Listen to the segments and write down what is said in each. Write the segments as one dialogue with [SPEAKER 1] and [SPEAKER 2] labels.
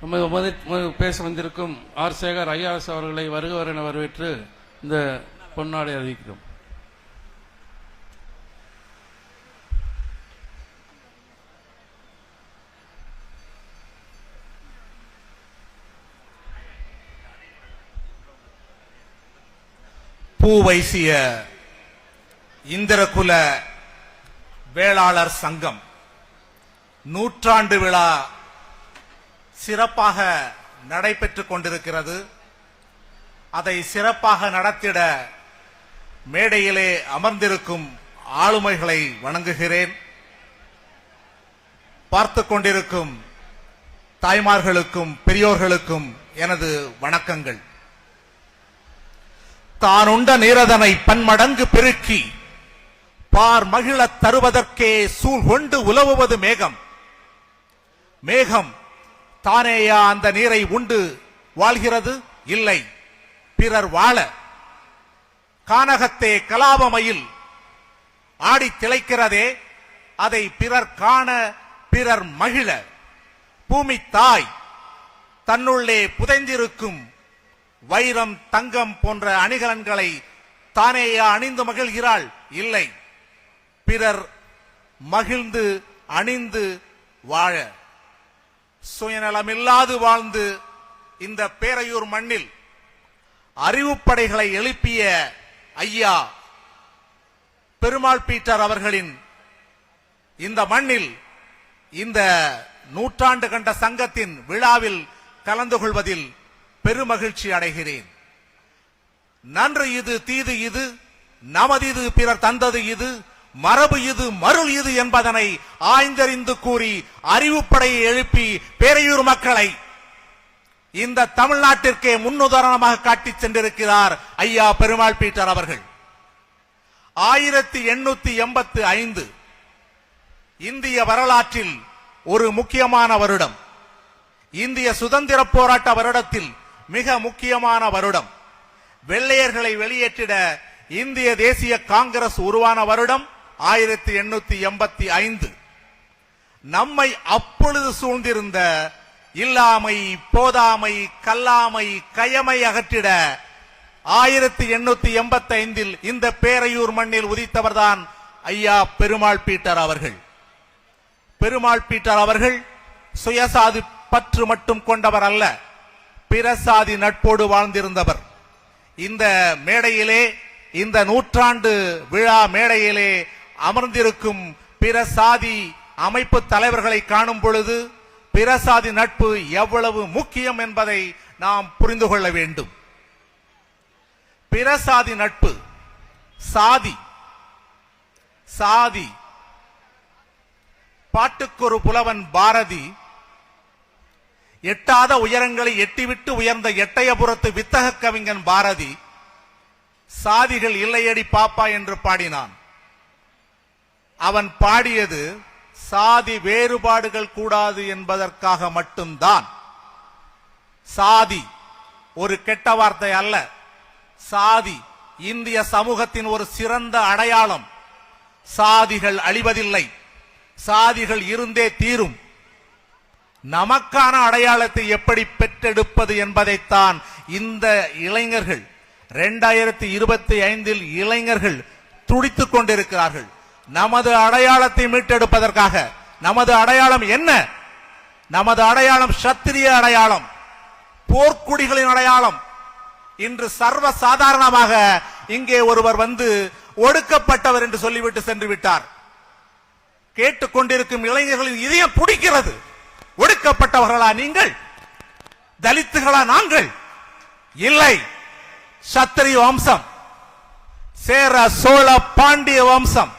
[SPEAKER 1] நமது பேச வந்திருக்கும் ஆர் சேகர் ஐஆர்எஸ் அவர்களை வருகவர் என வரவேற்று இந்த பொன்னாடை அறிவிக்கிறோம்.
[SPEAKER 2] பூவைசிய இந்திரகுல வேளாளர் சங்கம் நூற்றாண்டு விழா சிறப்பாக நடைபெற்று கொண்டிருக்கிறது. அதை சிறப்பாக நடத்திட மேடையிலே அமர்ந்திருக்கும் ஆளுமைகளை வணங்குகிறேன். பார்த்து கொண்டிருக்கும் தாய்மார்களுக்கும் பெரியோர்களுக்கும் எனது வணக்கங்கள். தான் உண்ட நீரதனை பன்மடங்கு பெருக்கி பார் மகிழத் தருவதற்கே சூழ் கொண்டு உலவுவது மேகம். மேகம் தானேயா அந்த நீரை உண்டு வாழ்கிறது? இல்லை. பிறர் வாழ. கானகத்தே கலாபமயில் ஆடித் திளைக்கிறதே அதை பிறர் காண பிறர் மகிழ. பூமி தாய் தன்னுள்ளே புதைந்திருக்கும் வைரம் தங்கம் போன்ற அணிகலன்களை தானேயா அணிந்து மகிழ்கிறாள்? இல்லை. பிறர் மகிழ்ந்து அணிந்து வாழ. சுயநலமில்லாது வாழ்ந்து இந்த பேரையூர் மண்ணில் அறிவுப்படைகளை எழுப்பிய ஐயா பெருமாள் பீட்டர் அவர்களின் இந்த மண்ணில் இந்த நூற்றாண்டு கண்ட சங்கத்தின் விழாவில் கலந்து கொள்வதில் பெருமகிழ்ச்சி அடைகிறேன். நன்று இது தீது இது நமது இது பிறர் தந்தது இது மரபு இது மருள் இது என்பதனை ஆய்ந்தறிந்து கூறி அறிவுப்படையை எழுப்பி பேரையூர் மக்களை இந்த தமிழ்நாட்டிற்கே முன்னுதாரணமாக காட்டி சென்றிருக்கிறார் ஐயா பெருமாள் பீட்டர் அவர்கள். ஆயிரத்தி எண்ணூத்தி எண்பத்து ஐந்து இந்திய வரலாற்றில் ஒரு முக்கியமான வருடம். இந்திய சுதந்திர போராட்ட வருடத்தில் மிக முக்கியமான வருடம். வெள்ளையர்களை வெளியேற்றிட இந்திய தேசிய காங்கிரஸ் உருவான வருடம். ஆயிரத்தி எண்ணூத்தி எண்பத்தி ஐந்து. நம்மை அப்பொழுது சூழ்ந்திருந்த இல்லாமை போதாமை கல்லாமை கயமை அகற்றிட ஆயிரத்தி எண்ணூத்தி எண்பத்தி ஐந்தில் இந்த பேரையூர் மண்ணில் உதித்தவர்தான் ஐயா பெருமாள் பீட்டர் அவர்கள். பெருமாள் பீட்டர் அவர்கள் சுயசாதி பற்று மட்டும் கொண்டவர் அல்ல பிறசாதி நட்போடு வாழ்ந்திருந்தவர். இந்த மேடையிலே இந்த நூற்றாண்டு விழா மேடையிலே அமர்ந்திருக்கும் பிற சாதி அமைப்பு தலைவர்களை காணும் பொழுது பிற சாதி நட்பு எவ்வளவு முக்கியம் என்பதை நாம் புரிந்து கொள்ள வேண்டும். பிற சாதி நட்பு சாதி சாதி. பாட்டுக்கொரு புலவன் பாரதி எட்டாத உயரங்களை எட்டிவிட்டு உயர்ந்த எட்டயபுரத்து வித்தக கவிஞன் பாரதி சாதிகள் இல்லையடி பாப்பா என்று பாடினான். அவன் பாடியது சாதி வேறுபாடுகள் கூடாது என்பதற்காக மட்டும்தான். சாதி ஒரு கெட்ட வார்த்தை அல்ல. சாதி இந்திய சமூகத்தின் ஒரு சிறந்த அடையாளம். சாதிகள் அழிவதில்லை. சாதிகள் இருந்தே தீரும். நமக்கான அடையாளத்தை எப்படி பெற்றெடுப்பது என்பதைத்தான் இந்த இளைஞர்கள் இரண்டாயிரத்தி இருபத்தி ஐந்தில் இளைஞர்கள் துடித்துக் கொண்டிருக்கிறார்கள். நமது அடையாளத்தை மீட்டெடுப்பதற்காக. நமது அடையாளம் என்ன? நமது அடையாளம் சத்திரிய அடையாளம் போர்க்குடிகளின் அடையாளம். இன்று சர்வ சாதாரணமாக இங்கே ஒருவர் வந்து ஒடுக்கப்பட்டவர் என்று சொல்லிவிட்டு சென்று விட்டார் கேட்டுக்கொண்டிருக்கும் இளைஞர்களின் இதயம் பிடிக்கிறது ஒடுக்கப்பட்டவர்களா நீங்கள்? தலித்துகளா நாங்கள்? இல்லை. சத்திரிய வம்சம். சேர சோழ பாண்டிய வம்சம்.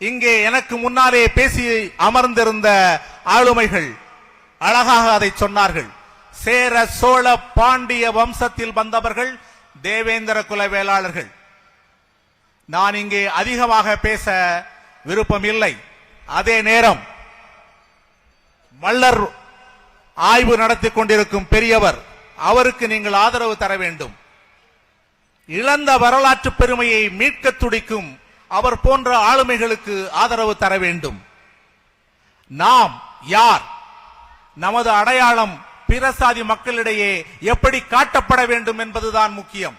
[SPEAKER 2] இங்கே எனக்கு முன்னாலே பேசி அமர்ந்திருந்த ஆளுமைகள் அழகாக அதை சொன்னார்கள். சேர சோழ பாண்டிய வம்சத்தில் வந்தவர்கள் தேவேந்திர குல வேளாளர்கள். நான் இங்கே அதிகமாக பேச விருப்பம் இல்லை அதே நேரம் மல்லர் ஆய்வு நடத்தி கொண்டிருக்கும் பெரியவர் அவருக்கு நீங்கள் ஆதரவு தர வேண்டும். இழந்த வரலாற்று பெருமையை மீட்க துடிக்கும் அவர் போன்ற ஆளுமைகளுக்கு ஆதரவு தர வேண்டும். நாம் யார்? நமது அடையாளம் பிற சாதி மக்களிடையே எப்படி காட்டப்பட வேண்டும் என்பதுதான் முக்கியம்.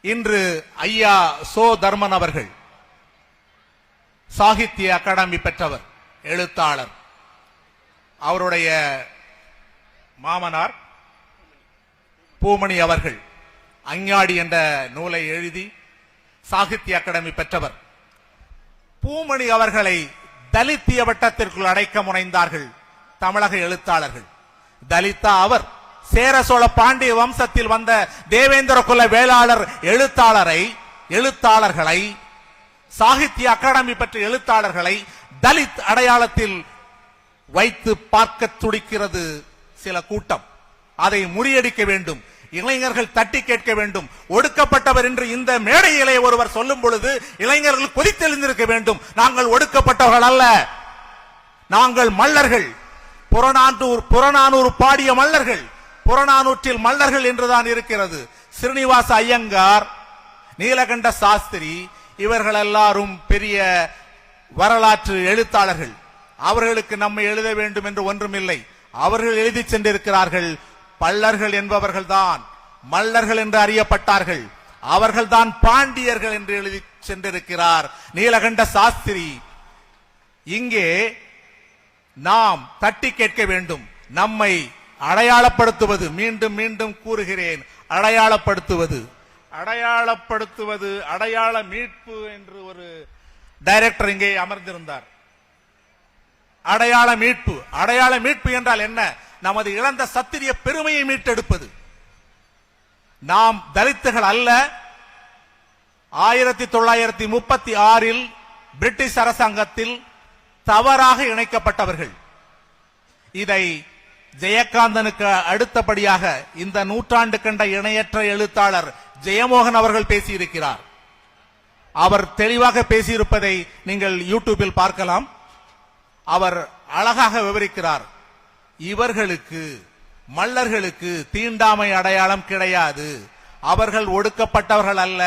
[SPEAKER 2] இன்று ஐயா சோ தர்மன் அவர்கள் சாகித்ய அகாடமி பெற்றவர் எழுத்தாளர். அவருடைய மாமனார் பூமணி அவர்கள் அஞ்ஞாடி என்ற நூலை எழுதி சாகித்ய அகாடமி பெற்றவர். பூமணி அவர்களை தலித்திய வட்டத்திற்குள் அடைக்க முனைந்தார்கள் தமிழக எழுத்தாளர்கள். தலித்தா அவர் சேர சோழ பாண்டிய வம்சத்தில் வந்த தேவேந்திர குல வேளாளர் எழுத்தாளரை எழுத்தாளர்களை சாகித்ய அகாடமி பெற்ற எழுத்தாளர்களை தலித் அடையாளத்தில் வைத்து பார்க்க துடிக்கிறது சில கூட்டம். அதை முறியடிக்க வேண்டும். இளைஞர்கள் தட்டி கேட்க வேண்டும். ஒடுக்கப்பட்டவர் என்று இந்த மேடையிலே ஒருவர் சொல்லும் பொழுது இளைஞர்கள் கொதித்தெழுந்திருக்க வேண்டும். நாங்கள் ஒடுக்கப்பட்டவர்கள் அல்ல. நாங்கள் மல்லர்கள். புறநானூர் புறநானூறு பாடிய மல்லர்கள். புறநானூற்றில் மல்லர்கள் என்றுதான் இருக்கிறது. ஸ்ரீனிவாச ஐயங்கார் நீலகண்ட சாஸ்திரி இவர்கள் எல்லாரும் பெரிய வரலாற்று எழுத்தாளர்கள். அவர்களுக்கு நம்மை எழுத வேண்டும் என்று ஒன்றுமில்லை. அவர்கள் எழுதி சென்றிருக்கிறார்கள். பல்லர்கள் என்பவர்கள்தான் மல்லர்கள் என்று அறியப்பட்டார்கள். அவர்கள்தான் பாண்டியர்கள் என்று எழுதி சென்றிருக்கிறார் நீலகண்ட சாஸ்திரி. இங்கே நாம் தட்டி கேட்க வேண்டும். நம்மை அடையாளப்படுத்துவது மீண்டும் மீண்டும் கூறுகிறேன் அடையாளப்படுத்துவது. அடையாளப்படுத்துவது அடையாள மீட்பு என்று ஒரு டைரக்டர் இங்கே அமர்ந்திருந்தார். அடையாள மீட்பு. அடையாள மீட்பு என்றால் என்ன? நமது இழந்த சத்திரிய பெருமையை மீட்டெடுப்பது. நாம் தலித்துகள் அல்ல. ஆயிரத்தி தொள்ளாயிரத்தி முப்பத்தி ஆறில் பிரிட்டிஷ் அரசாங்கத்தில் தவறாக இணைக்கப்பட்டவர்கள். இதை ஜெயகாந்தனுக்கு அடுத்தபடியாக இந்த நூற்றாண்டு கண்ட இணையற்ற எழுத்தாளர் ஜெயமோகன் அவர்கள் பேசியிருக்கிறார். அவர் தெளிவாக பேசியிருப்பதை நீங்கள் யூடியூபில் பார்க்கலாம். அவர் அழகாக விவரிக்கிறார். இவர்களுக்கு மல்லர்களுக்கு தீண்டாமை அடையாளம் கிடையாது. அவர்கள் ஒடுக்கப்பட்டவர்கள் அல்ல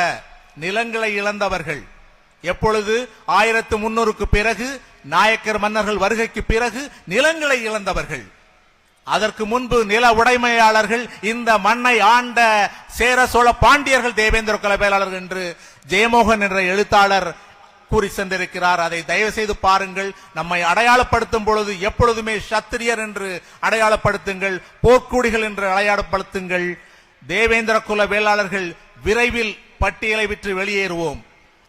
[SPEAKER 2] நிலங்களை இழந்தவர்கள். எப்பொழுது? ஆயிரத்து முன்னூறுக்கு பிறகு நாயக்கர் மன்னர்கள் வருகைக்கு பிறகு நிலங்களை இழந்தவர்கள். அதற்கு முன்பு நில உடைமையாளர்கள் இந்த மண்ணை ஆண்ட சேர சோழ பாண்டியர்கள் தேவேந்திர குல என்று ஜெயமோகன் என்ற எழுத்தாளர் கூறி சென்றிருக்கிறார். அதை தயவு செய்து பாருங்கள். நம்மை அடையாளப்படுத்தும் பொழுது எப்பொழுதுமே சத்திரியர் என்று அடையாளப்படுத்துங்கள். போர்க்குடிகள் என்று அடையாளப்படுத்துங்கள். தேவேந்திர குல வேளாளர்கள் விரைவில் பட்டியலை விற்று வெளியேறுவோம்.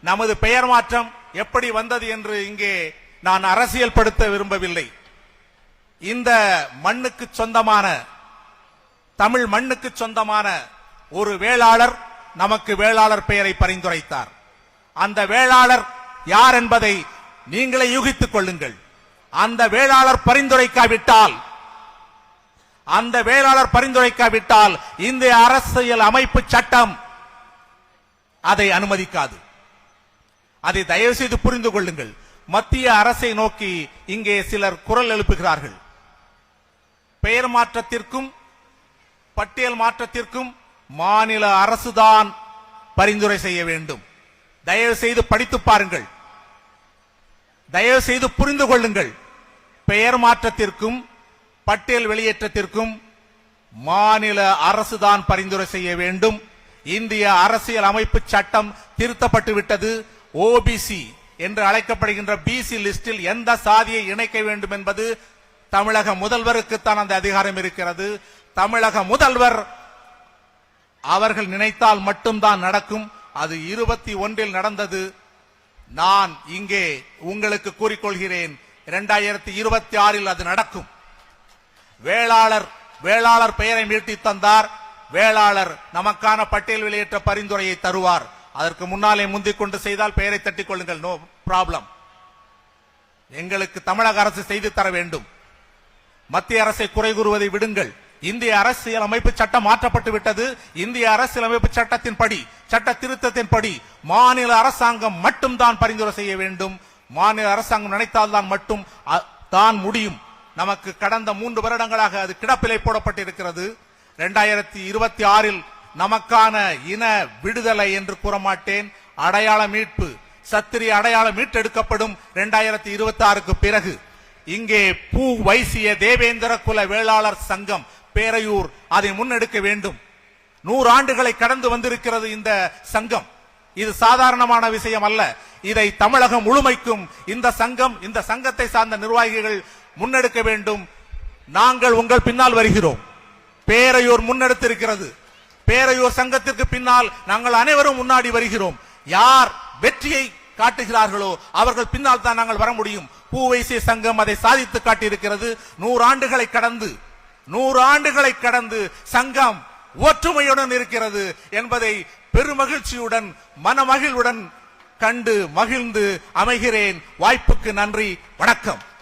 [SPEAKER 2] நமது பெயர் மாற்றம் எப்படி வந்தது என்று இங்கே நான் அரசியல் படுத்த விரும்பவில்லை. இந்த மண்ணுக்கு சொந்தமான தமிழ் மண்ணுக்கு சொந்தமான ஒரு வேளாளர் நமக்கு வேளாளர் பெயரை பரிந்துரைத்தார். அந்த வேளாளர் யார் என்பதை நீங்களே யூகித்துக் கொள்ளுங்கள். அந்த வேளாளர் பரிந்துரைக்காவிட்டால் அந்த வேளாளர் பரிந்துரைக்காவிட்டால் இந்திய அரசியல் அமைப்பு சட்டம் அதை அனுமதிக்காது. அதை தயவு செய்து புரிந்து கொள்ளுங்கள். மத்திய அரசை நோக்கி இங்கே சிலர் குரல் எழுப்புகிறார்கள். பெயர் மாற்றத்திற்கும் பட்டியல் மாற்றத்திற்கும் மாநில அரசுதான் பரிந்துரை செய்ய வேண்டும். தயவு செய்து படித்து பாருங்கள். தயவு செய்து புரிந்து கொள்ளுங்கள். பெயர் மாற்றத்திற்கும் பட்டியல் வெளியேற்றத்திற்கும் மாநில அரசுதான் பரிந்துரை செய்ய வேண்டும். இந்திய அரசியல் அமைப்பு சட்டம் திருத்தப்பட்டு விட்டது. ஓபிசி என்று அழைக்கப்படுகின்ற பிசி லிஸ்டில் எந்த சாதியை இணைக்க வேண்டும் என்பது தமிழக முதல்வருக்குத்தான் அந்த அதிகாரம் இருக்கிறது. தமிழக முதல்வர் அவர்கள் நினைத்தால் மட்டும்தான் நடக்கும். அது இருபத்தி ஒன்றில் நடந்தது. நான் இங்கே உங்களுக்கு கூறிக்கொள்கிறேன். இரண்டாயிரத்தி இருபத்தி ஆறில் அது நடக்கும். வேளாளர் வேளாளர் பெயரை மீட்டி தந்தார். வேளாளர் நமக்கான பட்டியல் வெளியேற்ற பரிந்துரையை தருவார். அதற்கு முன்னாலே முந்திக் கொண்டு செய்தால் பெயரை தட்டிக் கொள்ளுங்கள். No problem. எங்களுக்கு தமிழக அரசு செய்து தர வேண்டும். மத்திய அரசை குறை கூறுவதை விடுங்கள். இந்திய அரசியலமைப்பு சட்டம் மாற்றப்பட்டு விட்டது. இந்திய அரசியலமைப்பு சட்டத்தின்படி சட்டத்தின் படி சட்ட திருத்தத்தின்படி மாநில அரசாங்கம் மட்டும்தான் பரிந்துரை செய்ய வேண்டும். மாநில அரசாங்கம் நினைத்தால்தான் மட்டும் அ- தான் முடியும். நமக்கு கடந்த மூன்று வருடங்களாக அது கிடப்பிலை போடப்பட்டிருக்கிறது. இரண்டாயிரத்தி இருபத்தி ஆறில் நமக்கான இன விடுதலை என்று கூற மாட்டேன் அடையாள மீட்பு சத்திரிய அடையாள மீட்டெடுக்கப்படும் இரண்டாயிரத்தி இருபத்தி ஆறுக்கு பிறகு. இங்கே பூ வைசிய தேவேந்திர குல வேளாளர் சங்கம் பேரையூர் அதை முன்னெடுக்க வேண்டும். நூறு ஆண்டுகளை கடந்து வந்திருக்கிறது இந்த சங்கம். இது சாதாரணமான விஷயம் அல்ல. இதை தமிழகம் முழுமைக்கும் இந்த சங்கம் இந்த சங்கத்தை சார்ந்த நிர்வாகிகள் முன்னெடுக்க வேண்டும். நாங்கள் உங்கள் பின்னால் வருகிறோம். பேரையூர் முன்னெடுத்திருக்கிறது. பேரையூர் சங்கத்திற்கு பின்னால் நாங்கள் அனைவரும் முன்னாடி வருகிறோம். யார் வெற்றியை காட்டுகிறார்களோ அவர்கள் பின்னால் தான் நாங்கள் வர முடியும். பூவைசிய சங்கம் அதை சாதித்து காட்டியிருக்கிறது. நூறு ஆண்டுகளை கடந்து நூறு ஆண்டுகளை கடந்து சங்கம் ஒற்றுமையுடன் இருக்கிறது என்பதை பெருமகிழ்ச்சியுடன் மனமகிழ்வுடன் கண்டு மகிழ்ந்து அமைகிறேன். வாய்ப்புக்கு நன்றி. வணக்கம்.